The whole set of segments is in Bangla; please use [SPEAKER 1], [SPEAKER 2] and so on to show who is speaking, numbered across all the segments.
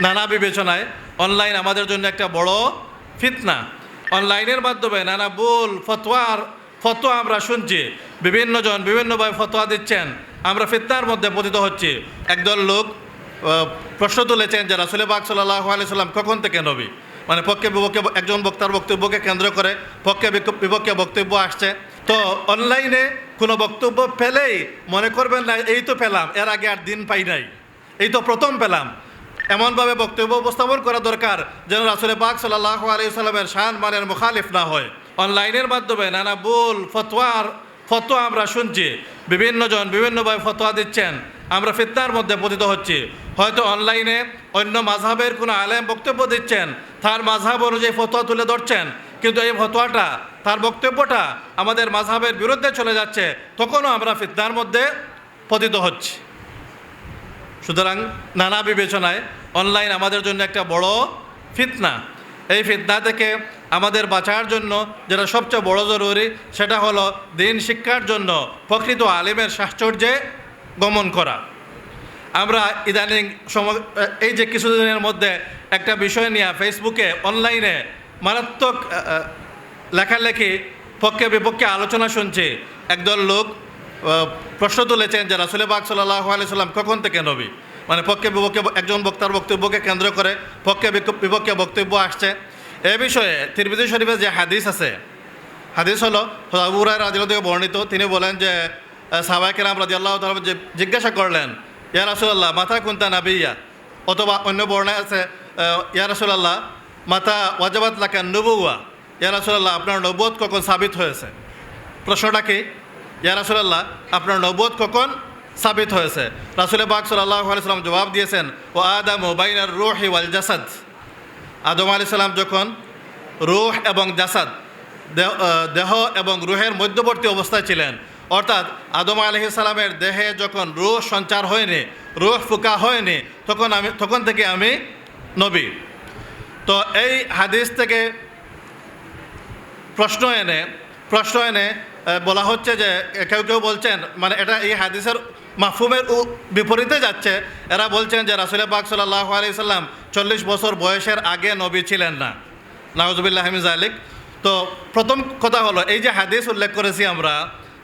[SPEAKER 1] নানা বিবেচনায় অনলাইন আমাদের জন্য একটা বড় ফিতনা। অনলাইনের মাধ্যমে নানা ভুল, ফতোয়ার, ফতোয়া আমরা শুনছি। বিভিন্ন জন বিভিন্নভাবে ফতোয়া দিচ্ছেন। আমরা ফিতনার মধ্যে পতিত হচ্ছি। একদল লোক প্রশ্ন তুলেছেন যে রাসুল বাগ সাল্লাহ আলি সাল্লাম কখন থেকে নবী? মানে পক্ষে বিপক্ষে একজন বক্তার বক্তব্যকে কেন্দ্র করে পক্ষে বিক- বিপক্ষে বক্তব্য আসছে। তো অনলাইনে কোনো বক্তব্য পেলেই মনে করবেন না, এই তো পেলাম, এর আগে আর দিন পাই নাই। এই তো প্রথম পেলাম। এমনভাবে বক্তব্য উপস্থাপন করা দরকার যেন রাসুলে পাক সাল্লাহ আলী সাল্লামের শান মানের মুখালিফ না হয়। অনলাইনের মাধ্যমে নানা ভুল ফতোয়ার ফতোয়া আমরা শুনছি। বিভিন্ন জন বিভিন্নভাবে ফতোয়া দিচ্ছেন। আমরা ফিতনার মধ্যে পতিত হচ্ছি। হয়তো অনলাইনে অন্য মাঝহাবের কোনো আলেম বক্তব্য দিচ্ছেন, তার মাঝহাব অনুযায়ী ফতোয়া তুলে ধরছেন, কিন্তু এই ফতোয়াটা, তার বক্তব্যটা আমাদের মাঝহাবের বিরুদ্ধে চলে যাচ্ছে, তখনও আমরা ফিতনার মধ্যে পতিত হচ্ছি। সুতরাং নানা বিবেচনায় অনলাইন আমাদের জন্য একটা বড় ফিতনা। এই ফিতনা থেকে আমাদের বাঁচার জন্য যেটা সবচেয়ে বড় জরুরি, সেটা হলো দিন শিক্ষার জন্য প্রকৃত আলিমের সাশ্চর্যে গমন করা। আমরা ইদানিং সম, এই যে কিছুদিনের মধ্যে একটা বিষয় নিয়ে ফেসবুকে অনলাইনে মারাত্মক লেখালেখি পক্ষে বিপক্ষে আলোচনা শুনছি। একদল লোক প্রশ্ন তুলেছেন যে রাসুল বাগ সাল্লাহ আলি সাল্লাম কখন থেকে নবী? মানে পক্ষে বিপক্ষে একজন বক্তার বক্তব্যকে কেন্দ্র করে পক্ষে বিক- বিপক্ষে বক্তব্য আসছে। এ বিষয়ে তিরমিজি শরীফে যে হাদিস আছে, হাদিস হলো আবুরাই রাজিল থেকে বর্ণিত। তিনি বলেন যে সাবাইকেরাম রাজি আল্লাহ যে জিজ্ঞাসা করলেন, ইয়া রাসুল্লাহ মাথা কুন্তা নাবিয়া? অথবা অন্য বর্ণায় আছে ইয়া রাসুল্লাহ মাথা ওয়াজাবাত লাকা নবুয়া ইয়া রাসুল্লাহ আপনার নবোধ কখন সাবিত হয়েছে? প্রশ্নটা কি? ইয়া রাসুল্লাহ আপনার নবোধ কখন সাবিত হয়েছে? রাসুল বাগ সাল্লাহ আলাইসাল্লাম জবাব দিয়েছেন, ও আদম ওবাইনার রুহি ওয়াল জাসাদ। আদম আলি সাল্লাম যখন রোহ এবং জাসাদ, দেহ এবং রুহের মধ্যবর্তী অবস্থায় ছিলেন, অর্থাৎ আদম আলহি সালামের দেহে যখন রোহ সঞ্চার হয়নি, রোহ ফুকা হয়নি, তখন আমি, তখন থেকে আমি নবী। তো এই হাদিস থেকে প্রশ্ন এনে প্রশ্ন এনে বলা হচ্ছে যে, কেউ কেউ বলছেন মানে এটা এই হাদিসের মাহফুমের বিপরীতে যাচ্ছে। এরা বলছেন যে, রাসুল পাক সাল্লাহ আলি সাল্লাম চল্লিশ বছর বয়সের আগে নবী ছিলেন না। নাহজুবিল্লাহ হামিজ আলিক তো প্রথম কথা হলো, এই যে হাদিস উল্লেখ করেছি আমরা,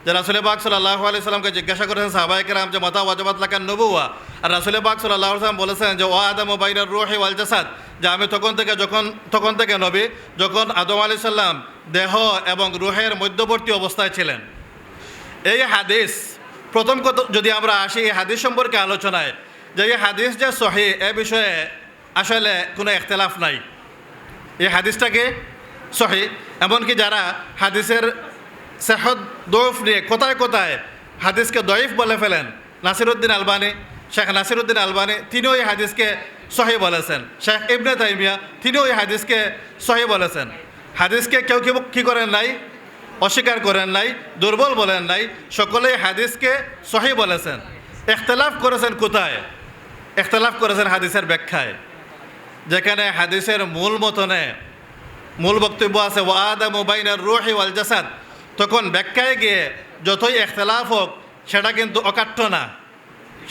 [SPEAKER 1] যে রাসুল পাক সাল্লাহ আলি সাল্লামকে জিজ্ঞাসা করেছেন সাহবাইকেরাম যে, মাতা ওয়াজাবাত লাকান নবুয়া আর রাসুল পাক সাল্লাহ সাল্লাম বলেছেন যে, ও আদম ও বাইনার রুহি ওয়াল জাসাদ, যে আমি তখন থেকে যখন, তখন থেকে নবী, যখন আদম আলি সাল্লাম দেহ এবং রুহের মধ্যবর্তী অবস্থায় ছিলেন। এই হাদিস, প্রথম কথা যদি আমরা আসি এই হাদিস সম্পর্কে আলোচনায়, যে এই হাদিস যে সহি, এ বিষয়ে আসলে কোনো একতলাফ নাই। এই হাদিসটাকে সহি? এমনকি যারা হাদিসের সেহদ, দৌফ নিয়ে কোথায় কোথায় হাদিসকে দয়ীফ বলে ফেলেন, নাসিরুদ্দিন আলবানি, শেখ নাসিরুদ্দিন আলবানি, তিনিও এই হাদিসকে সহি বলেছেন। শেখ ইবনে তাইমিয়া, তিনিও এই হাদিসকে সহি বলেছেন। হাদিসকে কেউ কেউ কী করেন নাই? অস্বীকার করেন নাই, দুর্বল বলেন নাই, সকলেই হাদিসকে সহি বলেছেন। এখতলাফ করেছেন কোথায়? এখতলাফ করেছেন হাদিসের ব্যাখ্যায়। যেখানে হাদিসের মূল মতনে, মূল বক্তব্য আছে ওয়াদা মোবাইনের রুহি ওয়াল জাসাদ। তখন ব্যাখ্যায় গিয়ে যতই এখতলাফ হোক, সেটা কিন্তু অকাট্য না।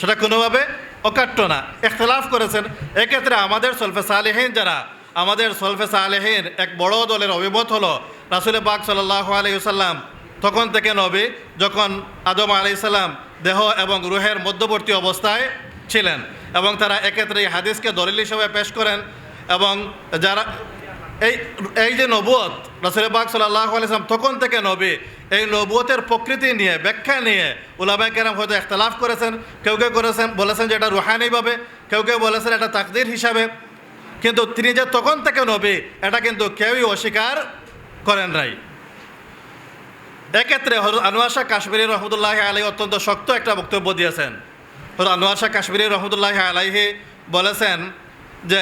[SPEAKER 1] সেটা কোনোভাবে অকাট্য না। এখতলাফ করেছেন। এক্ষেত্রে আমাদের সলফে সালেহীন যারা আমাদের সলফে সালেহীন এক বড় দলের অভিমত হলো রাসুল পাক সাল্লাহ আলহিসাল্লাম তখন থেকে নবী যখন আদম আলি সাল্লাম দেহ এবং রুহের মধ্যবর্তী অবস্থায় ছিলেন এবং তারা এক্ষেত্রে এই হাদিসকে দলিল হিসেবে পেশ করেন এবং যারা এই এই যে নবুয়ত রসুল পাক সাল্লাহ আলাইসলাম তখন থেকে নবী এই নবুয়তের প্রকৃতি নিয়ে, ব্যাখ্যা নিয়ে উলামায় কেরাম হয়তো এখতলাফ করেছেন, কেউ কেউ করেছেন, বলেছেন যে এটা রুহানিভাবে, কেউ কেউ বলেছেন এটা তাকদির হিসাবে। কিন্তু তিনি যে তখন থেকে নবী, এটা কিন্তু কেউই অস্বীকার করেন নাই। এক্ষেত্রে হজরত আনোয়ার শাহ কাশ্মীরি রহমতুল্লাহ আলাই অত্যন্ত শক্ত একটা বক্তব্য দিয়েছেন। হজরত আনোয়ার শাহ কাশ্মীরি আলাইহি বলেছেন যে,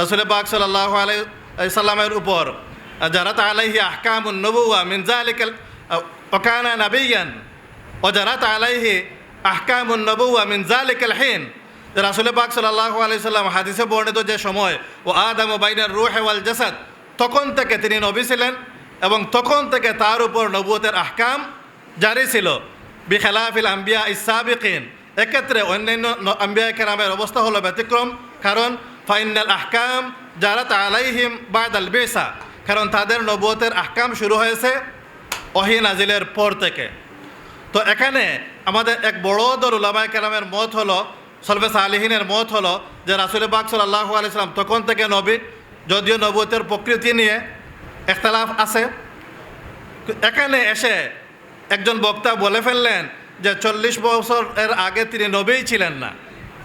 [SPEAKER 1] রসুল পাক সাল্লাহ আলাই সাল্লামের উপর যারা আলাইহি আহকাম নবুয়া মিনজা আলিকাল ওকানা নাবিয়ান ও যারা আলাইহি আহকাম নবুয়া মিনজা আলিকাল হিন। রাসুল পাক সাল্লাহ আলাই সাল্লাম হাদিসে বর্ণিত যে সময়, ও আদম বাইনার রু হেওয়াল জাসাদ তখন থেকে তিনি নবী ছিলেন এবং তখন থেকে তার উপর নবুয়তের আহকাম জারি ছিল। বিখেলাফিল আম্বিয়া ইসাবিকিন এক্ষেত্রে অন্যান্য আম্বিয়া কেরামের অবস্থা হলো ব্যতিক্রম, কারণ ফাইনাল আহকাম যারা তালাইহিম বাদাল বেসা, কারণ তাদের নবুয়তের আহকাম শুরু হয়েছে ওহি নাজিলের পর থেকে। তো এখানে আমাদের এক বড় দর উলামায় কেরামের মত হলো সলফে সালিহিনের মত হলো যে রাসুল বাক সাল্লাহ আলাইসালাম তখন থেকে নবী, যদিও নবতের প্রকৃতি নিয়ে একতলাফ আছে। এখানে এসে একজন বক্তা বলে ফেললেন যে চল্লিশ বছর এর আগে তিনি নবীই ছিলেন না।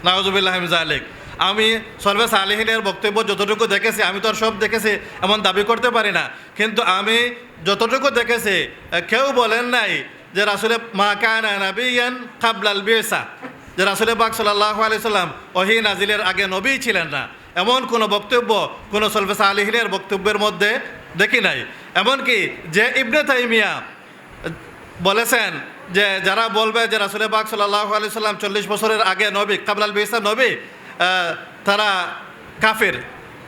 [SPEAKER 1] নওয়াজুবিল্লাহ জালিক আমি সলভে সালিহিনের বক্তব্য যতটুকু দেখেছি, আমি তো আর সব দেখেছি, এমন দাবি করতে পারি না। কিন্তু আমি যতটুকু দেখেছি, কেউ বলেন নাই যে রাসুলে মা কায়না নাবিয়ান কাবলাল বিয়েসা। যে রাসুলে বাক সাল্লাহ আলি সাল্লাম ওহি নাজিলের আগে নবী ছিলেন না। এমন কোনো বক্তব্য কোনো সলফে সালিহিনের বক্তব্যের মধ্যে দেখি নাই। এমনকি যে ইবনে তাইমিয়া বলেছেন যে যারা বলবে যে রাসুল বাক সাল্লাহ আলি সাল্লাম চল্লিশ বছরের আগে নবী কাবলাল বিসার নবী তারা কাফির।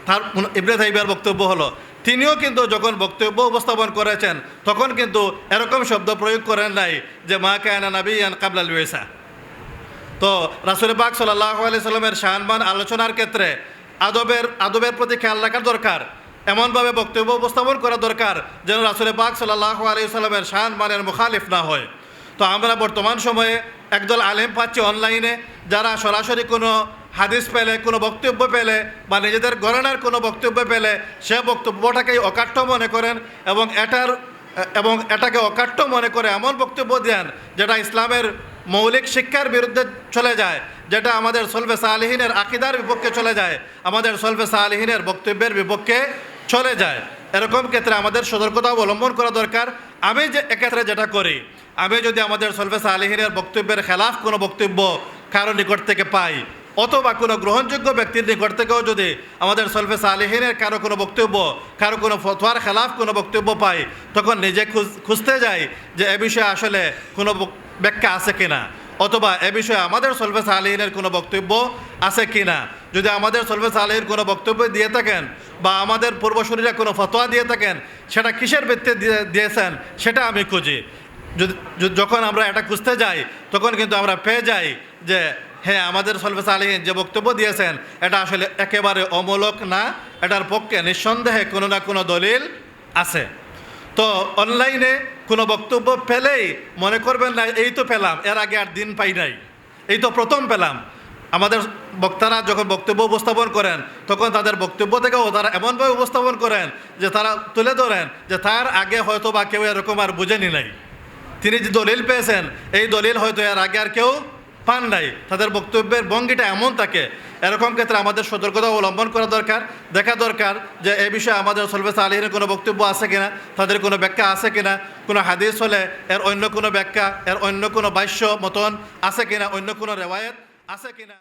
[SPEAKER 1] তার ইবনে তাইমিয়ার বক্তব্য হলো। তিনিও কিন্তু যখন বক্তব্য উপস্থাপন করেছেন, তখন কিন্তু এরকম শব্দ প্রয়োগ করেন নাই যে মা কায়না নবী আন কাবলাল বিসা তো রাসুল পাক আলি সাল্লামের শাহানমান আলোচনার ক্ষেত্রে আদবের আদবের প্রতি খেয়াল রাখা দরকার, এমনভাবে বক্তব্য উপস্থাপন করা দরকার যেন রাসুল পাক সাল্লাহ আলি সাল্লামের শাহানমানের মুখালিফ না হয়। তো আমরা বর্তমান সময়ে একদল আলেম পাচ্ছি অনলাইনে, যারা সরাসরি কোনো হাদিস পেলে, কোনো বক্তব্য পেলে বা নিজেদের গণনার কোনো বক্তব্য পেলে, সে বক্তব্যটাকেই অকাঠ্য মনে করেন এবং এটার, এবং এটাকে অকাঠ্য মনে করে এমন বক্তব্য দেন যেটা ইসলামের মৌলিক শিক্ষার বিরুদ্ধে চলে যায়, যেটা আমাদের সলফে সালিহিনের আকিদার বিপক্ষে চলে যায়, আমাদের সলফে সালিহিনের বক্তব্যের বিপক্ষে চলে যায়। এরকম ক্ষেত্রে আমাদের সতর্কতা অবলম্বন করা দরকার। আমি যে এক্ষেত্রে যেটা করি, আমি যদি আমাদের সলফে সালিহিনের বক্তব্যের খেলাফ কোনো বক্তব্য কারও নিকট থেকে পাই, অথবা কোনো গ্রহণযোগ্য ব্যক্তির নিকট থেকেও যদি আমাদের সলফে সালিহিনের কারও কোনো বক্তব্য, কারও কোনো ফতোয়ার খেলাফ কোনো বক্তব্য পাই, তখন নিজে খুঁজ- খুঁজতে যাই যে এ বিষয়ে আসলে কোনো ব্যাখ্যা আছে কিনা? অথবা এ বিষয়ে আমাদের সলফে সালিহিনের কোনো বক্তব্য আছে কিনা? যদি আমাদের সলফে সালিহির কোনো বক্তব্য দিয়ে থাকেন বা আমাদের পূর্বসূরীরা কোনো ফতোয়া দিয়ে থাকেন, সেটা কিসের ভিত্তিতে দিয়ে- দিয়েছেন, সেটা আমি খুঁজি। যদি যখন আমরা এটা খুঁজতে যাই, তখন কিন্তু আমরা পেয়ে যাই যে হ্যাঁ আমাদের সলফে সালিহীন যে বক্তব্য দিয়েছেন, এটা আসলে একেবারে অমূলক না, এটার পক্ষে নিঃসন্দেহে কোনো না কোনো দলিল আছে। তো অনলাইনে কোনো বক্তব্য পেলেই মনে করবেন না, এই তো পেলাম, এর আগে আর দিন পাই নাই। এই তো প্রথম পেলাম। আমাদের বক্তারা যখন বক্তব্য উপস্থাপন করেন, তখন তাদের বক্তব্য থেকেও তারা এমনভাবে উপস্থাপন করেন যে তারা তুলে ধরেন যে তার আগে হয়তো বা কেউ এরকম আর বুঝেনি নাই। তিনি যে দলিল পেয়েছেন, এই দলিল হয়তো এর আগে আর কেউ পান নাই তাদের বক্তব্যের ভঙ্গিটা এমন থাকে, এরকম ক্ষেত্রে আমাদের সতর্কতা অবলম্বন করা দরকার, দেখা দরকার যে এ বিষয়ে আমাদের সলফেস আলিহিনের কোনো বক্তব্য আছে কিনা, তাদের কোনো ব্যাখ্যা আছে কিনা, কোনো হাদিস হলে এর অন্য কোনো ব্যাখ্যা, এর অন্য কোনো বাস্য মতন আছে কিনা, অন্য কোনো রেওয়ায়ত আছে কিনা।